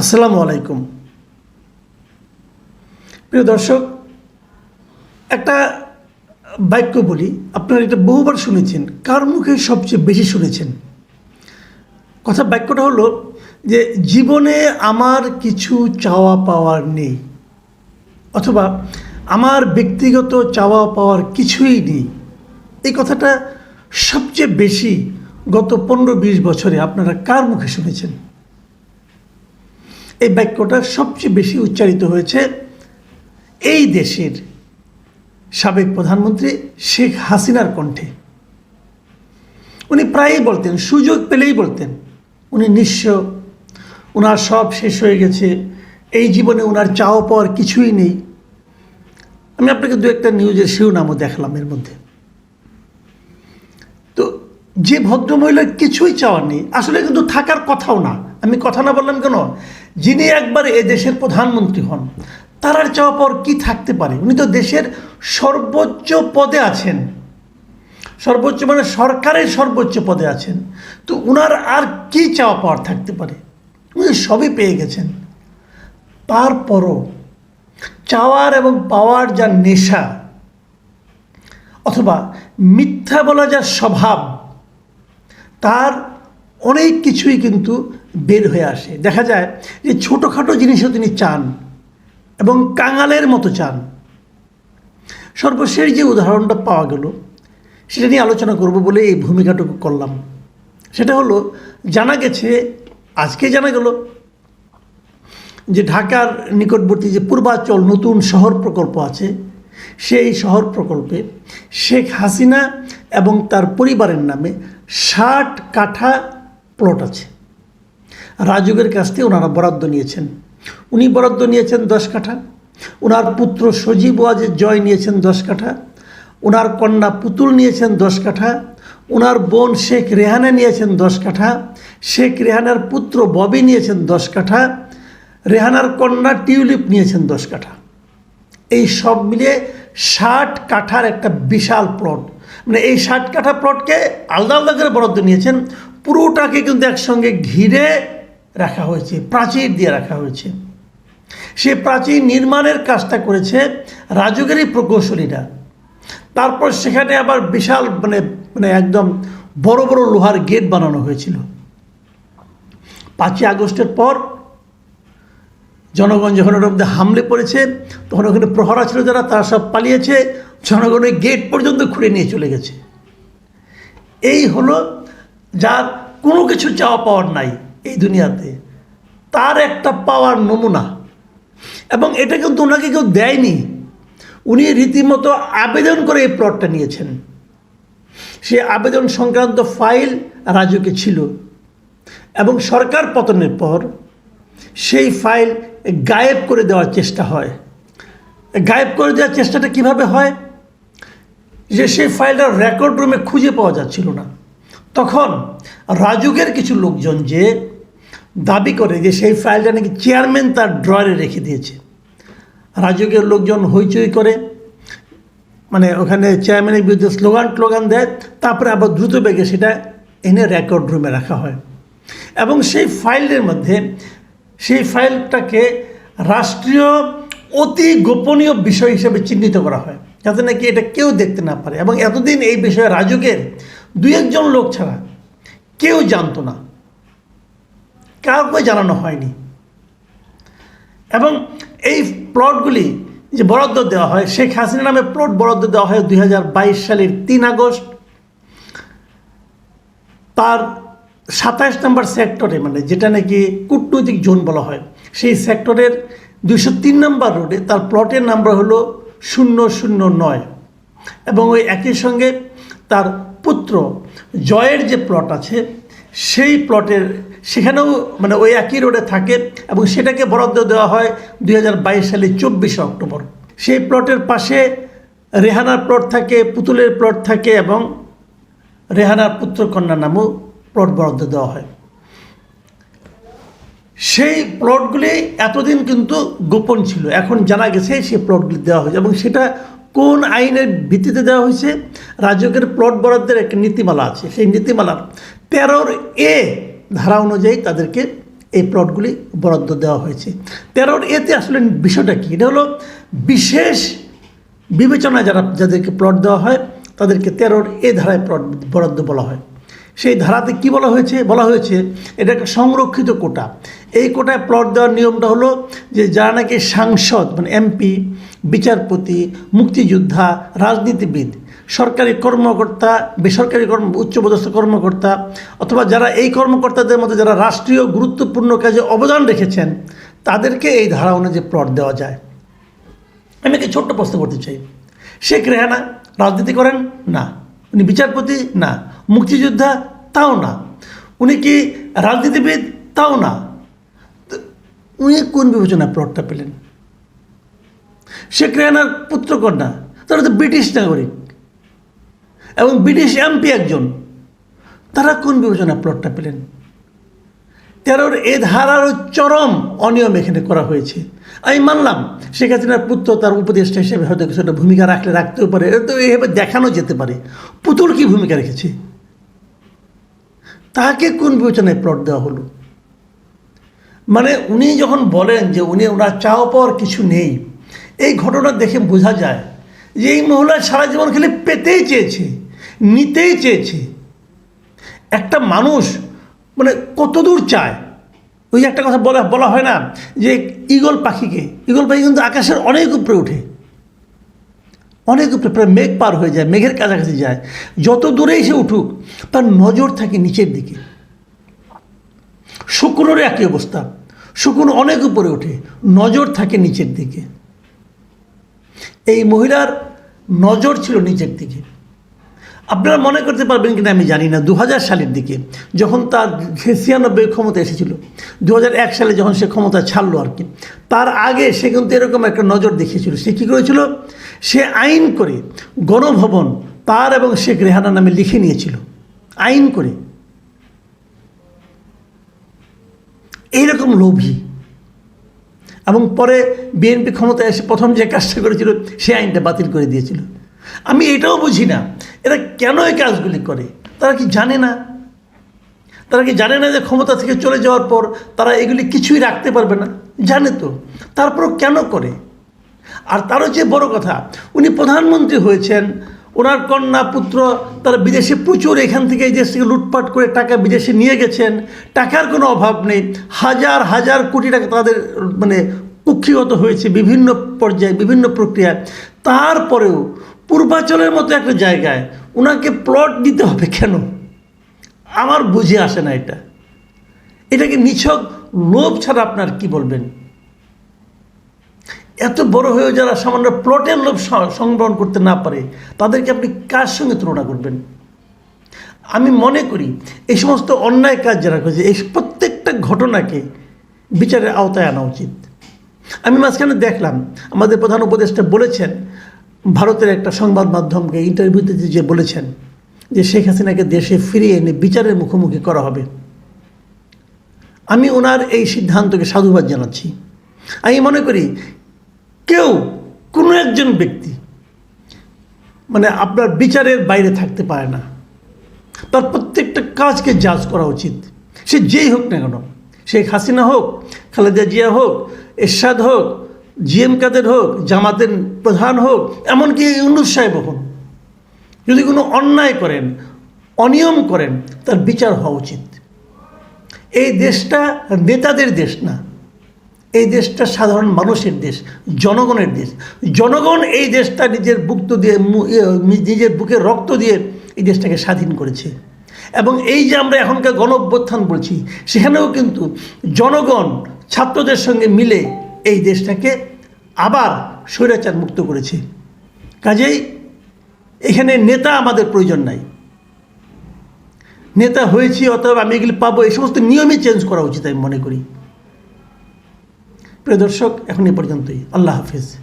আসসালামু আলাইকুম। প্রিয় দর্শক, একটা বাক্য বলি, আপনারা এটা বহুবার শুনেছেন, কার মুখে সবচেয়ে বেশি শুনেছেন? কথা বাক্যটা হলো যে, জীবনে আমার কিছু চাওয়া পাওয়ার নেই, অথবা আমার ব্যক্তিগত চাওয়া পাওয়ার কিছুই নেই। এই কথাটা সবচেয়ে বেশি গত পনেরো বিশ বছরে আপনারা কার মুখে শুনেছেন? এই বাক্যটা সবচেয়ে বেশি উচ্চারিত হয়েছে এই দেশের সাবেক প্রধানমন্ত্রী শেখ হাসিনার কণ্ঠে। উনি প্রায়ই বলতেন, সুযোগ পেলেই বলতেন। উনি নিঃস্ব ওনার সব শেষ হয়ে গেছে, এই জীবনে ওনার চাওয়া পাওয়ার কিছুই নেই। আমি আপনাকে দু একটা নিউজের শিরোনামও দেখলাম এর মধ্যে। তো যে ভদ্রমহিলার কিছুই চাওয়ার নেই, আসলে কিন্তু থাকার কথাও না। আমি কথা না বললাম কেন? যিনি একবার এ দেশের প্রধানমন্ত্রী হন তার আর চাওয়া পাওয়ার কী থাকতে পারে? উনি তো দেশের সর্বোচ্চ পদে আছেন। সর্বোচ্চ মানে সরকারের সর্বোচ্চ পদে আছেন। তো উনার আর কি চাওয়া পাওয়ার থাকতে পারে? উনি সবই পেয়ে গেছেন। তারপরও চাওয়ার এবং পাওয়ার যা নেশা, অথবা মিথ্যা বলা যা স্বভাব, তার অনেক কিছুই কিন্তু বের হয়ে আসে। দেখা যায় যে ছোটোখাটো জিনিসও তিনি চান এবং কাঙালের মতো চান। সর্বশেষ যে উদাহরণটা পাওয়া গেল, সেটা নিয়ে আলোচনা করব বলে এই ভূমিকাটুকু করলাম। সেটা হলো, জানা গেছে, আজকে জানা গেল যে ঢাকার নিকটবর্তী যে পূর্বাচল নতুন শহর প্রকল্প আছে, সেই শহর প্রকল্পে শেখ হাসিনা এবং তার পরিবারের নামে ষাট কাঠা প্লট আছে। রাজুকের কাছ থেকে ওনারা বরাদ্দ নিয়েছেন। উনি বরাদ্দ নিয়েছেন দশ কাঠা। ওনার পুত্র সজীব ওয়াজের জয় নিয়েছেন দশ কাঠা। ওনার কন্যা পুতুল নিয়েছেন দশ কাঠা। ওনার বোন শেখ রেহানা নিয়েছেন দশ কাঠা। শেখ রেহানার পুত্র ববি নিয়েছেন দশ কাঠা। রেহানার কন্যা টিউলিপ নিয়েছেন দশ কাঠা। এই সব মিলিয়ে ষাট কাঠার একটা বিশাল প্লট। মানে এই ষাট কাঠা প্লটকে আলাদা আলাদা করে বরাদ্দ নিয়েছেন। পুরোটাকে কিন্তু একসঙ্গে ঘিরে রাখা হয়েছে, প্রাচীর দিয়ে রাখা হয়েছে। সে প্রাচীর নির্মাণের কাজটা করেছে রাজুগেরই প্রকৌশলীরা। তারপর সেখানে আবার বিশাল মানে মানে একদম বড় বড় লোহার গেট বানানো হয়েছিল। পাঁচই আগস্টের পর জনগণ যখন ওর মধ্যে হামলে পড়েছে, তখন ওখানে প্রহরা ছিল যারা, তারা সব পালিয়েছে জনগণের গেট পর্যন্ত খুঁড়ে নিয়ে চলে গেছে। এই হলো যার কোনো কিছু চাওয়া পাওয়ার নাই। এই দুনিয়াতে, তার একটা পাওয়ার নমুনা। এবং এটা কিন্তু ওনাকে কেউ দেয়নি। উনি রীতিমতো আবেদন করে এই প্লটটা নিয়েছেন। সে আবেদন সংক্রান্ত ফাইল রাজুকে ছিল। এবং সরকার পতনের পর সেই ফাইল গায়েব করে দেওয়ার চেষ্টা হয়। গায়েব করে দেওয়ার চেষ্টাটা কীভাবে হয়? যে সেই ফাইলটা রেকর্ড রুমে খুঁজে পাওয়া যাচ্ছিল না। তখন রাজুকের কিছু লোকজন যে দাবি করে যে সেই ফাইলটা নাকি চেয়ারম্যান তার ড্রয়ারে রেখে দিয়েছে। রাজুকের লোকজন হইচই করে মানে ওখানে চেয়ারম্যানের বিরুদ্ধে স্লোগান টোগান দেয়, তারপরে আবার দ্রুত বেগে সেটা এনে রেকর্ড রুমে রাখা হয়। এবং সেই ফাইলের মধ্যে, সেই ফাইলটাকে রাষ্ট্রীয় অতি গোপনীয় বিষয় হিসেবে চিহ্নিত করা হয়, যাতে নাকি এটা কেউ দেখতে না পারে। এবং এতদিন এই বিষয়ে রাজুকের দুই একজন লোক ছাড়া কেউ জানতো না। কাউকে জানানো হয়নি। এবং এই প্লটগুলি যে বরাদ্দ দেওয়া হয়, শেখ হাসিনা নামে প্লট বরাদ্দ দেওয়া হয় দুই হাজার বাইশ সালের তিন আগস্ট। তার সাতাশ নম্বর সেক্টরে মানে যেটা নাকি কূটনৈতিক জোন বলা হয়, সেই সেক্টরের দুইশো তিন নম্বর রোডে তার প্লটের নাম্বার হলো শূন্য শূন্য নয়। এবং ওই একই সঙ্গে তার পুত্র জয়ের যে প্লট আছে, সেই প্লটের সেখানেও মানে ওই একই রোডে থাকে এবং সেটাকে বরাদ্দ দেওয়া হয় দুই হাজার বাইশ সালে চব্বিশে অক্টোবর। সেই প্লটের পাশে রেহানার প্লট থাকে, পুতুলের প্লট থাকে এবং রেহানার পুত্র কন্যা নামও প্লট বরাদ্দ দেওয়া হয়। সেই প্লটগুলি এতদিন কিন্তু গোপন ছিল, এখন জানা গেছে সেই প্লটগুলি দেওয়া হয়েছে এবং সেটা কোন আইনের ভিত্তিতে দেওয়া হয়েছে? রাজকের প্লট বরাদ্দের একটা নীতিমালা আছে, সেই নীতিমালার তেরোর এ ধারা অনুযায়ী তাদেরকে এই প্লটগুলি বরাদ্দ দেওয়া হয়েছে। তেরোর এতে আসলে বিষয়টা কী? এটা হলো বিশেষ বিবেচনায় যারা যাদেরকে প্লট দেওয়া হয়, তাদেরকে তেরোর এ ধারায় প্লট বরাদ্দ বলা হয়। সেই ধারাতে কি বলা হয়েছে? বলা হয়েছে এটা একটা সংরক্ষিত কোটা। এই কোটায় প্লট দেওয়ার নিয়মটা হলো যে যারা নাকি সাংসদ মানে এমপি, বিচারপতি, মুক্তিযোদ্ধা, রাজনীতিবিদ সরকারি কর্মকর্তা, বেসরকারি কর্ম, উচ্চপদস্থ কর্মকর্তা, অথবা যারা এই কর্মকর্তাদের মধ্যে যারা রাষ্ট্রীয় গুরুত্বপূর্ণ কাজে অবদান রেখেছেন, তাদেরকে এই ধারা অনুযায়ী প্লট দেওয়া যায়। আমি একটা ছোট্ট প্রশ্ন করতে চাই। শেখ রেহানা রাজনীতি করেন? না। উনি বিচারপতি? না। মুক্তিযোদ্ধা? তাও না। উনি কি রাজনীতিবিদ? তাও না। উনি কোন বিবেচনায় প্লটটা পেলেন? শেখ রেহানার পুত্রকন্যা, তারা তো ব্রিটিশ নাগরিক। এবং ব্রিটিশ এমপি একজন। তারা কোন বিবেচনায় প্লটটা পেলেন? তেরোর এ ধারারও চরম অনিয়ম এখানে করা হয়েছে। আমি মানলাম, শেখ হাসিনার পুত্র তার উপদেষ্টা হিসেবে হয়তো কিছুটা ভূমিকা রাখলে রাখতেও পারে তো এভাবে দেখানো যেতে পারে। পুতুল কি ভূমিকা রেখেছে? তাকে কোন বিবেচনায় প্লট দেওয়া হলো? মানে উনি যখন বলেন যে উনি ওনার চাও পাওয়ার কিছু নেই, এই ঘটনা দেখে বোঝা যায় যে এই মহিলা সারা জীবন খালি পেতেই চেয়েছে। নিতেই চেয়েছে। একটা মানুষ মানে কতদূর চায়? ওই একটা কথা বলা বলা হয় না যে ঈগল পাখিকে, ঈগল পাখি কিন্তু আকাশের অনেক উপরে ওঠে অনেক উপরে, প্রায় মেঘ পার হয়ে যায়, মেঘের কাছাকাছি যায়। যত দূরেই সে উঠুক, তার নজর থাকে নিচের দিকে। শুকুনোর একই অবস্থা। শুকুনো অনেক উপরে ওঠে, নজর থাকে নিচের দিকে। এই মহিলার নজর ছিল নিচের দিকে। আপনারা মনে করতে পারবেন কিনা আমি জানি না। দু হাজার সালের দিকে যখন তার ছিয়ানব্বই ক্ষমতা এসেছিল দু সালে যখন সে ক্ষমতা ছাড়লো আর কি, তার আগে সে কিন্তু এরকম একটা নজর দেখিয়েছিল। সে কী করেছিল? সে আইন করে গণভবন তার এবং শেখ রেহানা নামে লিখে নিয়েছিল। আইন করে। এইরকম লোভী। এবং পরে বিএনপি ক্ষমতায় এসে প্রথম যে কাজটা করেছিল, সে আইনটা বাতিল করে দিয়েছিল। আমি এটাও বুঝি না কেন এই কাজগুলি করে? তারা কি জানে না? তারা কি জানে না যে ক্ষমতা থেকে চলে যাওয়ার পর তারা এগুলি কিছুই রাখতে পারবে না? জানে তো। তারপরও কেন করে? আর তারও যে বড় কথা, উনি প্রধানমন্ত্রী হয়েছেন, ওনার কন্যা পুত্র তারা বিদেশে প্রচুর এখান থেকে এই দেশ থেকে লুটপাট করে টাকা বিদেশে নিয়ে গেছেন। টাকার কোনো অভাব নেই। হাজার হাজার কোটি টাকা তাদের মানে কুক্ষিগত হয়েছে বিভিন্ন পর্যায়ে, বিভিন্ন প্রক্রিয়ায়। তারপরেও পূর্বাচলের মতো একটা জায়গায় ওনাকে প্লট দিতে হবে কেন? আমার বুঝে আসে না এটা। এটাকে নিছক লোভ ছাড়া আপনার কি বলবেন? এত বড় হয়েও যারা সামান্য প্লটের লোভ সংগ্রহণ করতে না পারে, তাদেরকে আপনি কার সঙ্গে তুলনা করবেন? আমি মনে করি এই সমস্ত অন্যায় কাজ যারা করেছে, এই প্রত্যেকটা ঘটনাকে বিচারের আওতায় আনা উচিত। আমি মাঝখানে দেখলাম, আমাদের প্রধান উপদেষ্টা বলেছেন ভারতের একটা সংবাদ মাধ্যমকে ইন্টারভিউতে যে বলেছেন যে শেখ হাসিনাকে দেশে ফিরিয়ে এনে বিচারের মুখোমুখি করা হবে। আমি ওনার এই সিদ্ধান্তকে সাধুবাদ জানাচ্ছি। আমি মনে করি কেউ কোনো একজন ব্যক্তি মানে আপনার বিচারের বাইরে থাকতে পারে না। তার প্রত্যেকটা কাজকে জাজ করা উচিত। সে যেই হোক না কেন, শেখ হাসিনা হোক, খালেদা জিয়া হোক, এরশাদ হোক জিএম কাদের হোক, জামাতের প্রধান হোক, এমনকি ইউনুস সাহেব হন যদি কোনো অন্যায় করেন, অনিয়ম করেন, তার বিচার হওয়া উচিত। এই দেশটা নেতাদের দেশ না, এই দেশটা সাধারণ মানুষের দেশ, জনগণের দেশ। জনগণ এই দেশটা নিজের বুক তো দিয়ে নিজের বুকে রক্ত দিয়ে এই দেশটাকে স্বাধীন করেছে। এবং এই যে আমরা এখনকার গণ অভ্যুত্থান বলছি, সেখানেও কিন্তু জনগণ, ছাত্রদের সঙ্গে মিলে এই দেশটাকে আবার স্বৈরাচার মুক্ত করেছে। কাজেই এখানে নেতা আমাদের প্রয়োজন নাই। নেতা হয়েছি অথবা আমি এগুলি পাবো, এই সমস্ত নিয়মই চেঞ্জ করা উচিত আমি মনে করি। প্রিয় দর্শক, এখন এ পর্যন্তই। আল্লাহ হাফিজ।